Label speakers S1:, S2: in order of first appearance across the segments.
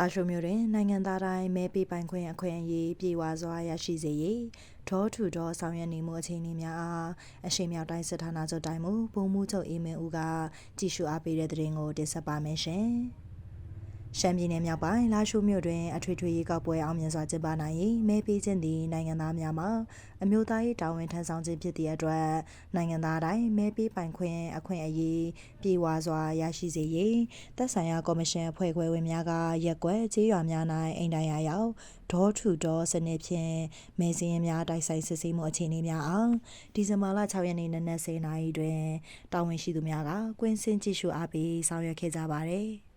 S1: လာရှိုမျိုးတွင်နိုင်ငံသားတိုင်းမဲပေးပိုင်ခွင့်အခွင့်အရေးပြေဝစွာရရှိစေရေးဒေါထူဒေါဆောင်ရွက်နေမှုအခြေအနေများအားအရှိန်မြောက်တိုင်းစစ်ဌာနချုပ်တိုင်းမူပုံမှုချုပ်အေးမင်းဦးကကြည့်ရှုအားပေးတဲ့တဲ့ရင်ကိုတင်ဆက်ပါမယ်ရှင်။ ရှမ်းပြည်နယ်မြောက်ပိုင်းလာရှိုမြို့တွင်အထွေထွေရေကောက်ပွဲအောင်မြင်စွာကျင်းပနိုင်ရေးမဲပေးခြင်းသည်နိုင်ငံသားများမှအမျိုးသားရေးတာဝန်ထမ်းဆောင်ခြင်းဖြစ်သည့်အတွက်နိုင်ငံသားတိုင်းမဲပေးပိုင်ခွင့်အခွင့်အရေးပြေဝစွာရရှိစေရေးသက်ဆိုင်ရာကော်မရှင်အဖွဲ့ခွဲဝင်များကရက်ကွက်ကြေးရွာများ၌အိမ်တိုင်ရာရောက်ဒေါထူဒေါစနစ်ဖြင့်မဲစင်းရင်များတိုက်ဆိုင်စစ်ဆေးမှုအခြေအနေများအောင်ဒီဇင်ဘာလ6ရက်နေ့နနက်10:00နာရီတွင်တာဝန်ရှိသူများကကွင်းစင်ကြည့်ရှုအားပေးဆောင်ရွက်ခဲ့ကြပါသည်။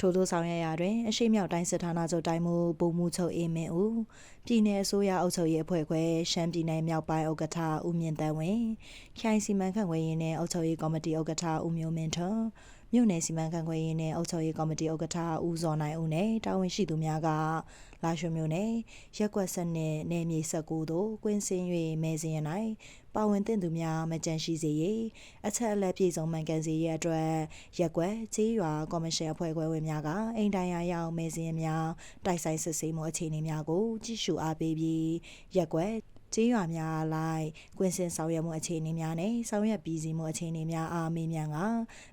S1: ထို့သောဆောင်ရွက်ရာတွင်အရှိမြောက်တိုင်းစစ်ဌာနချုပ်တိုင်းမူပုံမှုချုပ်အေးမင်းဦးပြည်내အစိုးရအုပ်ချုပ်ရေးအဖွဲ့ခွဲရှမ်းပြည်နယ်မြောက်ပိုင်းဥက္ကဋ္ဌဦးမြင့်တန်းဝင်းခိုင်စီမံခန့်ခွဲရေးနဲ့အုပ်ချုပ်ရေးကော်မတီဥက္ကဋ္ဌဦးမျိုးမင်းထွန်း မြို့နယ်စီမံခန့်ခွဲရေးနဲ့အုပ်ချုပ်ရေးကော်မတီဥက္ကဋ္ဌဦးဇော်နိုင်ဦးနဲ့တာဝန်ရှိသူများကလာရှုမြို့နယ်ရက်ကွက်ဆက်နဲ့နယ်မြေဆက်ကူတို့ကွင်းစင်း၍မဲစင်းရ၌ပါဝင်တဲ့သူများမကြန့်ရှိစေရေးအချက်အလက်ပြည့်စုံမှန်ကန်စေရေးအတွက်ရက်ကွက်ကြေးရွာကော်မရှင်အဖွဲ့ခွဲဝင်များကအိမ်တိုင်ရာရောက်မဲစင်းများတိုက်ဆိုင်စစ်ဆေးမှုအခြေအနေများကိုကြည့်ရှုအားပေးပြီးရက်ကွက် ကျေးရွာများလိုက်ကွင်းစင်ဆောင်ရွက်မှုအခြေအနေများနဲ့ဆောင်ရွက်ပြီးစီမှုအခြေအနေများအားမေးမြန်းက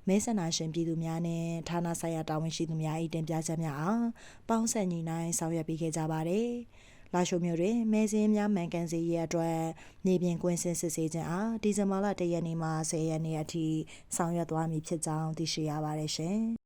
S1: မဲဆန္ဒရှင်ပြည်သူများနဲ့ဌာနဆိုင်ရာတာဝန်ရှိသူများ၏တင်ပြချက်များအားပေါင်းဆက်ညီနိုင်ဆောင်ရွက်ပေးခဲ့ကြပါတယ်။လာရှိုမျိုးတွင်မဲစင်းများမှန်ကန်စေရအတွက်နေပြင်ကွင်းစင်စစ်ဆေးခြင်းအားဒီဇင်ဘာလ၁ရက်နေ့မှ10ရက်နေ့အထိဆောင်ရွက်သွားမည်ဖြစ်ကြောင်းသိရှိရပါတယ်ရှင်။